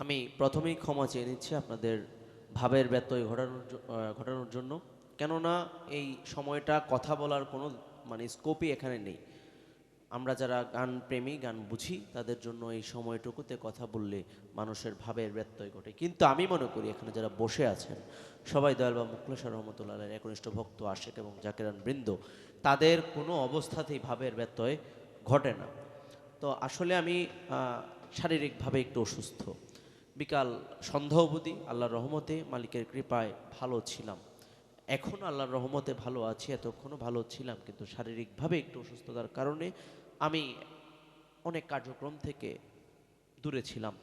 আমি প্রথমেই ক্ষমা চেয়ে নিচ্ছি আপনাদের ভাবের ব্যত্যয় ঘটানোর ঘটানোর জন্য। কেননা এই সময়টা কথা বলার কোনো মানে স্কোপই এখানে নেই। আমরা যারা গান প্রেমী, গান বুঝি, তাদের জন্য এই সময়টুকুতে কথা বললে মানুষের ভাবের ব্যত্যয় ঘটে। কিন্তু আমি মনে করি এখানে যারা বসে আছেন, সবাই দয়াল বা রহমতুল্লাহ একনিষ্ঠ ভক্ত, আশেক এবং জাকেরান বৃন্দ, তাদের কোনো অবস্থাতেই ভাবের ব্যত্যয় ঘটে না। তো আসলে আমি শারীরিকভাবে একটু অসুস্থ। বিকাল সন্ধ্যা অবধি আল্লাহর রহমতে মালিকের কৃপায় ভালো ছিলাম। এখন আল্লাহর রহমতে ভালো আছি, এতক্ষণও ভালো ছিলাম, কিন্তু শারীরিকভাবে একটু অসুস্থতার কারণে আমি অনেক কার্যক্রম থেকে দূরে ছিলাম।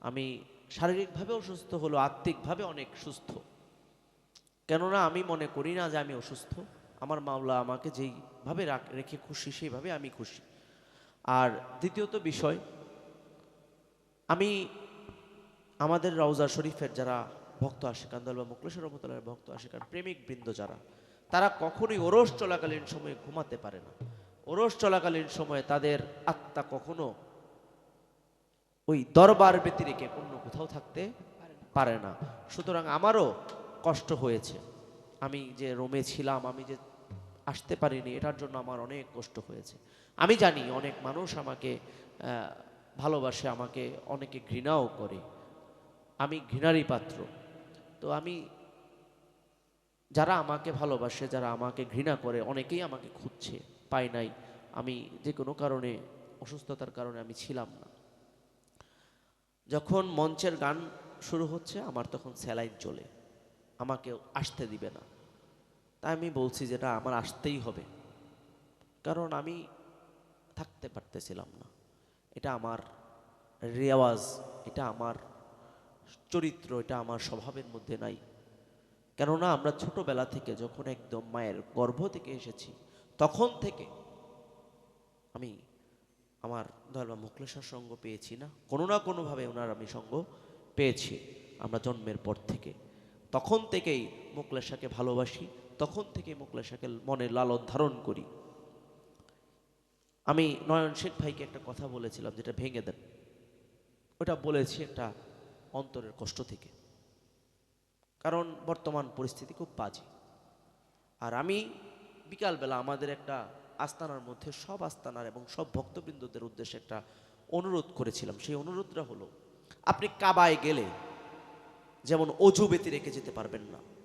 আমি শারীরিকভাবে অসুস্থ হলো, আত্মিকভাবে অনেক সুস্থ। কেননা আমি মনে করি না যে আমি অসুস্থ। আমার মামলা আমাকে যেইভাবে রাখ- খুশি, সেইভাবে আমি খুশি। আর দ্বিতীয়ত বিষয় আমি আমাদের রওজা শরীফের যারা ভক্ত আশিকান দল বা মুকলেশ্বর রহমতুল্লাহ ভক্ত আশিকান প্রেমিক বৃন্দ যারা তারা কখনোই ওরস চলাকালীন সময়ে ঘুমাতে পারে না। ওরস চলাকালীন সময়ে তাদের আত্মা কখনো ওই দরবার ব্যতিরেকে অন্য কোথাও থাকতে পারে না। সুতরাং আমারও কষ্ট হয়েছে। আমি যে রোমে ছিলাম আমি যে আসতে পারিনি, এটার জন্য আমার অনেক কষ্ট হয়েছে। আমি জানি অনেক মানুষ আমাকে ভালোবাসে, আমাকে অনেকে ঘৃণাও করে। আমি ঘৃণারই পাত্র। তো আমি, যারা আমাকে ভালোবাসে, যারা আমাকে ঘৃণা করে, অনেকেই আমাকে খুঁজছে পাই নাই। আমি যে কোনো কারণে, অসুস্থতার কারণে আমি ছিলাম না। যখন মঞ্চের গান শুরু হচ্ছে, আমার তখন স্যালাইন চলে। আমাকে আসতে দিবে না। তাই আমি বলছি যেটা আমার আসতেই হবে। কারণ আমি থাকতে পারতেছিলাম না। এটা আমার রেওয়াজ, এটা আমার চরিত্র, এটা আমার স্বভাবের মধ্যে নাই। কেননা আমরা ছোটবেলা থেকে যখন একদম মায়ের গর্ভ থেকে এসেছি, তখন থেকে আমি আমার ধর্ম মুকলেশ্বর সঙ্গ পেয়েছি না, কোনো না কোনোভাবে ওনার আমি সঙ্গ পেয়েছি। আমরা জন্মের পর থেকে। তখন থেকেই মুকলেশাকে ভালোবাসি তখন থেকে মোকলা মুকলেশাকে মনে লালন ধারণ করি। আমি নয়ন শেখ ভাইকে একটা কথা বলেছিলাম, যেটা ভেঙে দেন। ওটা বলেছি একটা অন্তরের কষ্ট থেকে। কারণ বর্তমান পরিস্থিতি খুব বাজে। আর আমি বিকালবেলা আমাদের একটা আস্তানার মধ্যে সব আস্তানার এবং সব ভক্তবৃন্দদের উদ্দেশ্যে একটা অনুরোধ করেছিলাম। সেই অনুরোধটা হলো, আপনি কাবায় গেলে যেমন অজু বেতি রেখে যেতে পারবেন না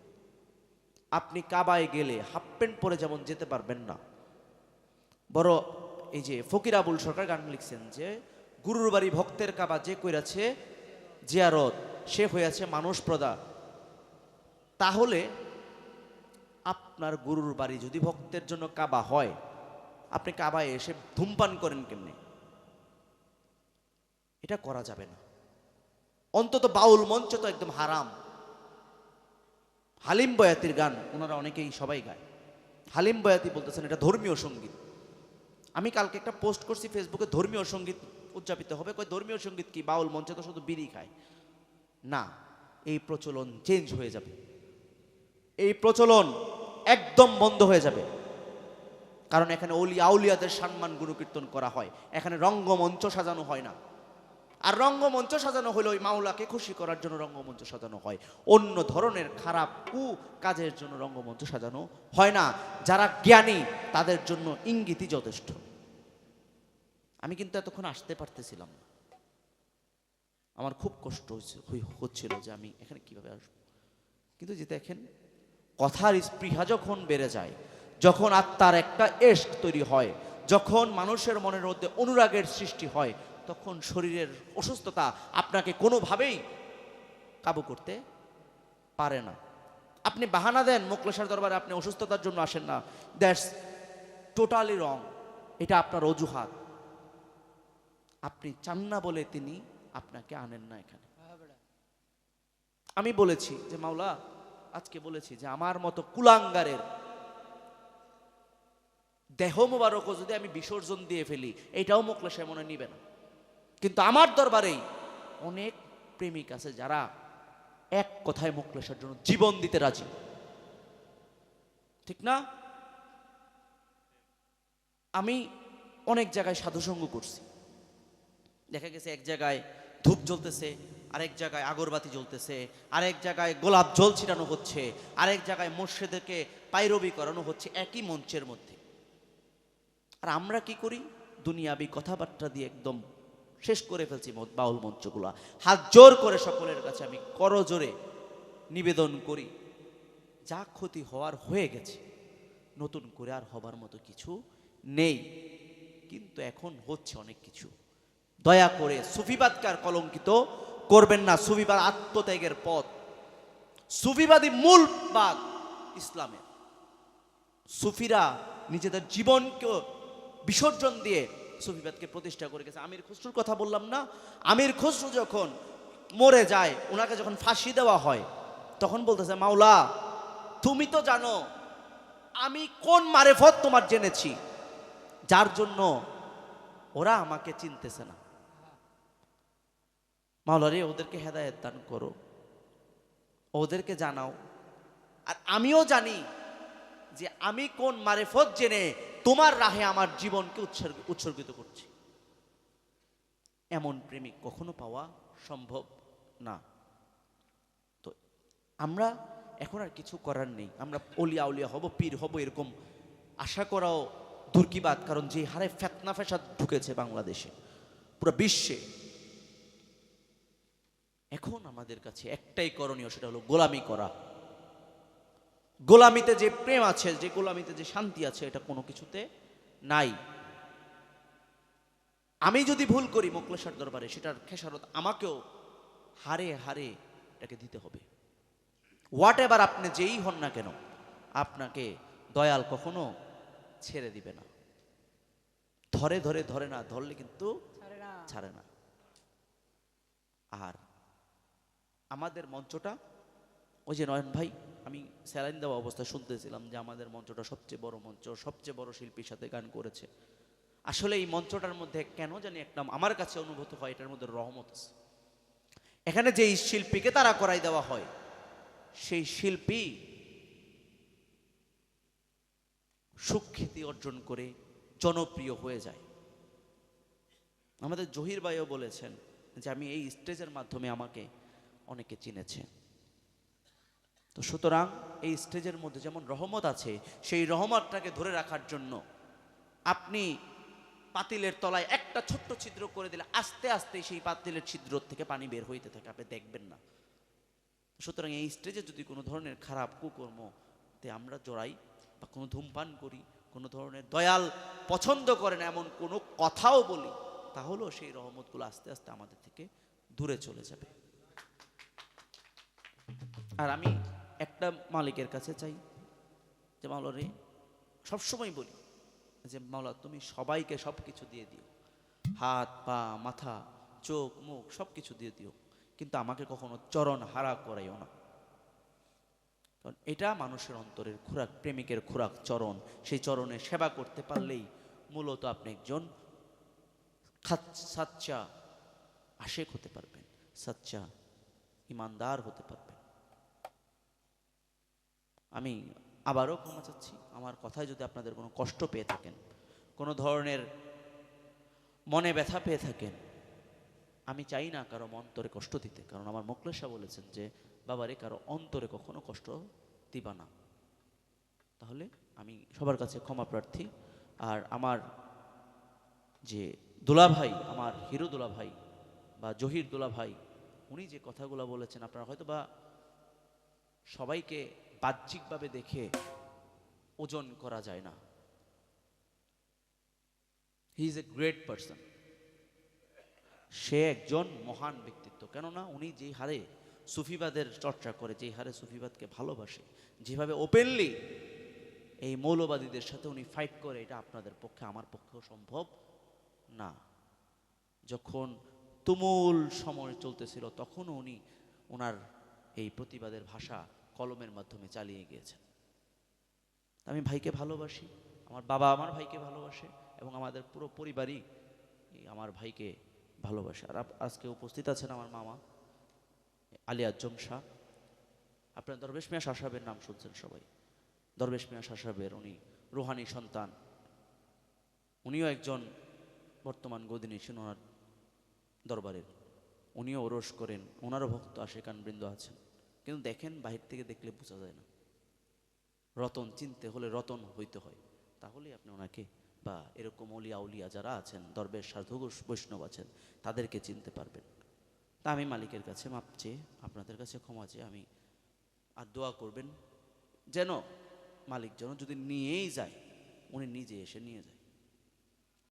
আপনি কাবায় গেলে হাফ প্যান্ট পরে যেমন যেতে পারবেন না। বড় এই যে ফকির আবুল সরকার গান লিখছেন যে, গুরুর বাড়ি ভক্তের কাবা যে কইরাছে জিয়ারত, সে হইয়াছে মানুষ প্রদা। তাহলে আপনার গুরুর বাড়ি যদি ভক্তের জন্য কাবা হয়, আপনি কাবায় এসে ধূমপান করেন কেমনে? এটা করা যাবে না। অন্তত বাউল মঞ্চ তো একদম হারাম। হালিম বয়াতির গান ওনারা অনেকেই সবাই গায়। হালিম বয়াতি বলতেছেন, এটা ধর্মীয় সংগীত। আমি কালকে একটা পোস্ট করছি ফেসবুকে, ধর্মীয় সংগীত উদযাপিত হবে। কই ধর্মীয় সংগীত কি? বাউল মঞ্চে তো শুধু বিড়ি খায়। না, এই প্রচলন চেঞ্জ হয়ে যাবে। এই প্রচলন একদম বন্ধ হয়ে যাবে। কারণ এখানে অলি আউলিয়াদের সম্মান গুরুকীর্তন করা হয়। এখানে রঙ্গমঞ্চ সাজানো হয় না। আর রঙ্গমঞ্চ সাজানো হলো ওই মাওলাকে খুশি করার জন্য রঙ্গমঞ্চ সাজানো হয়। অন্য ধরনের খারাপ কু কাজের জন্য রঙ্গমঞ্চ সাজানো হয় না। যারা জ্ঞানী, তাদের জন্য ইঙ্গিতই যথেষ্ট। আমি কিন্তু এতক্ষণ আসতে পারতেছিলাম না। আমার খুব কষ্ট হচ্ছিল যে আমি এখানে কীভাবে আসব। কিন্তু যে দেখেন, কথার স্পৃহা যখন বেড়ে যায়, যখন আত্মার একটা এস্ক তৈরি হয়, যখন মানুষের মনের মধ্যে অনুরাগের সৃষ্টি হয় তখন শরীরের অসুস্থতা আপনাকে কোনোভাবেই কাবু করতে পারে না। আপনি বাহানা দেন মোকলেশার দরবারে, আপনি অসুস্থতার জন্য আসেন না। দ্যাটস টোটালি রং এটা আপনার অজুহাত। আপনি চান না বলে তিনি আপনাকে আনেন না এখানে। আমি বলেছি যে, মাওলা, আজকে বলেছি যে, আমার মতো কুলাঙ্গারের দেহ মোবারকও যদি আমি বিসর্জন দিয়ে ফেলি, এটাও মোকলেশে মনে নিবে না। কিন্তু আমার দরবারেই অনেক প্রেমিক আছে যারা এক কথায় মোকলেশার জন্য জীবন দিতে রাজি। ঠিক না? আমি অনেক জায়গায় সাধুসঙ্গ করছি। দেখা গেছে এক জায়গায় ধূপ জ্বলতেছে, আরেক জায়গায় আগরবাতি জ্বলতেছে, আরেক জায়গায় গোলাপ জল ছিটানো হচ্ছে, আরেক জায়গায় মসজিদেরকে পাইরবি করানো হচ্ছে একই মঞ্চের মধ্যে। আর আমরা কি করি? দুনিয়াবি কথাবার্তা দিয়ে একদম শেষ করে ফেলছি বাউল মঞ্চগুলা। হাত জোর করে সকলের কাছে আমি করজোরে নিবেদন করি। যা ক্ষতি হওয়ার হয়ে গেছে, নতুন করে আর হবার মতো কিছু নেই। কিন্তু এখন হচ্ছে অনেক কিছু। দয়া করে সুফিবাদকে আর কলঙ্কিত করবেন না সুফিবাদ আত্মত্যাগের পথ। সুফিবাদী মূল বাদ ইসলামের। সুফিরা নিজেদের জীবনকে বিসর্জন দিয়ে সুফিবাদকে প্রতিষ্ঠা করে গেছে। আমির খসরুর কথা বললাম না। আমির খসরু যখন মরে যায়, ওনাকে যখন ফাঁসি দেওয়া হয়, তখন বলতেছে, মাওলা, তুমি তো জানো, আমি কোন মারেফত তোমার জেনেছি, যার জন্য ওরা আমাকে চিনতেছে না। মাওলা রে, ওদেরকে হেদায়ত দান করো। ওদেরকে জানাও। আর আমিও জানি যে আমি কোন মারেফত জেনে তোমার রাহে আমার জীবনকে উৎসর্গ উৎসর্গিত করছি। এমন প্রেমিক কখনো পাওয়া সম্ভব না। তো আমরা এখন আর কিছু করার নেই। আমরা অলিয়া উলিয়া হব, পীর হব এরকম আশা করাও দুর্কিবাদ কারণ যে হারে ফেতনা ফেসাদ ঢুকেছে বাংলাদেশে, পুরো বিশ্বে। এখন আমাদের কাছে একটাই করণীয়, সেটা হলো গোলামি করা। গোলামিতে যে প্রেম আছে যে গোলামিতে যে শান্তি আছে এটা কোনো কিছুতে নাই। আমি যদি ভুল করি মোকলেশার দরবারে সেটার খেসারত আমাকেও হারে হারে এটাকে দিতে হবে। হোয়াট এভার আপনি যেই হন না কেন আপনাকে দয়াল কখনো ছেড়ে দিবে না। ধরে ধরে ধরে না ধরলে কিন্তু ছাড়ে না। ছাড়ে না। আর আমাদের মঞ্চটা ওই যে নয়ন ভাই আমি স্যালাইন দেওয়া অবস্থায় শুনতেছিলাম যে আমাদের মঞ্চটা সবচেয়ে বড় মঞ্চ, সবচেয়ে বড় শিল্পীর সাথে গান করেছে। আসলে এই মঞ্চটার মধ্যে কেন জানি একটা আমার কাছে অনুভূত হয়, এটার মধ্যে রহমত আছে। এখানে যেই শিল্পীকে তারা করাই দেওয়া হয়, সেই শিল্পী সুখ্যাতি অর্জন করে জনপ্রিয় হয়ে যায়। আমাদের জহির ভাইও বলেছেন যে, আমি এই স্টেজের মাধ্যমে আমাকে অনেকে চিনেছে। তো সুতরাং এই স্টেজের মধ্যে যেমন রহমত আছে, সেই রহমতটাকে ধরে রাখার জন্য আপনি পাতিলের তলায় একটা ছোট্ট ছিদ্র করে দিলে আস্তে আস্তে সেই পাতিলের ছিদ্র থেকে পানি বের হইতে থাকে, আপনি দেখবেন না। সুতরাং এই স্টেজে যদি কোনো ধরনের খারাপ কুকর্মতে আমরা জড়াই বা কোনো ধূমপান করি, কোনো ধরনের দয়াল পছন্দ করেন এমন কোনো কথাও বলি, তাহলেও সেই রহমতগুলো আস্তে আস্তে আমাদের থেকে দূরে চলে যাবে। আর আমি একটা মালিকের কাছে চাই। যে, মাওলা রে, সবসময় বলি যে, মাওলা তুমি সবাইকে সব কিছু দিয়ে দিও। হাত, পা, মাথা, চোখ, মুখ সব কিছু দিয়ে দিও। কিন্তু আমাকে কখনো চরণ হারা করাইও না। কারণ এটা মানুষের অন্তরের খোরাক, প্রেমিকের খোরাক, চরণ। সেই চরণে সেবা করতে পারলেই মূলত আপনি একজন সাচ্চা আশেক হতে পারবেন, সাচ্চা ইমানদার হতে পারবেন। আমি আবারও ক্ষমা চাচ্ছি। আমার কথায় যদি আপনাদের কোনো কষ্ট পেয়ে থাকেন, কোনো ধরনের মনে ব্যথা পেয়ে থাকেন, আমি চাই না কারও অন্তরে কষ্ট দিতে। কারণ আমার মোকলেশা বলেছেন যে, বাবারে, কারও অন্তরে কখনো কষ্ট দিবা না। তাহলে আমি সবার কাছে ক্ষমা প্রার্থী। আর আমার যে দুলাভাই, আমার হিরো দুলাভাই বা জহির দুলাভাই, উনি যে কথাগুলো বলেছেন, আপনারা হয়তো বা সবাইকে বাহ্যিকভাবে দেখে ওজন করা যায় না। He is a great person সে একজন মহান ব্যক্তিত্ব। কেননা উনি যেই হারে সুফিবাদের চর্চা করে, যেই হারে সুফিবাদকে ভালোবাসে, যেভাবে ওপেনলি এই মৌলবাদীদের সাথে উনি ফাইট করে, এটা আপনাদের পক্ষে, আমার পক্ষেও সম্ভব না। যখন তুমুল সময় চলতেছিল, তখনও উনি ওনার এই প্রতিবাদের ভাষা কলমের মাধ্যমে চালিয়ে গিয়েছেন। আমি ভাইকে ভালোবাসি, আমার বাবা আমার ভাইকে ভালোবাসে এবং আমাদের পুরো পরিবারই আমার ভাইকে ভালোবাসে। আর আজকে উপস্থিত আছেন আমার মামা আলী আজম শাহ আপনার দরবেশ মিয়া শাহ সাহেবের নাম শুনছেন সবাই। দরবেশ মিয়া শাহ সাহেবের উনি রুহানি সন্তান। উনিও একজন বর্তমান গদিনী ওনার দরবারের। উনিও ওরস করেন ওনারও ভক্ত আশেকান বৃন্দ আছেন। কিন্তু দেখেন বাহির থেকে দেখলে বোঝা যায় না। রতন, চিনতে হলে রতন হইতে হয়। তাহলে আপনি ওনাকে বা এরকম অলিয়া উলিয়া যারা আছেন, দরবেশ, সাধু, বৈষ্ণব আছেন, তাদেরকে চিনতে পারবেন। তা আমি মালিকের কাছে মাপ চেয়ে, আপনাদের কাছে ক্ষমা চেয়ে আমি আর দোয়া করবেন, যেন মালিক যেন যদি নিয়েই যায়, উনি নিজে এসে নিয়ে যায়।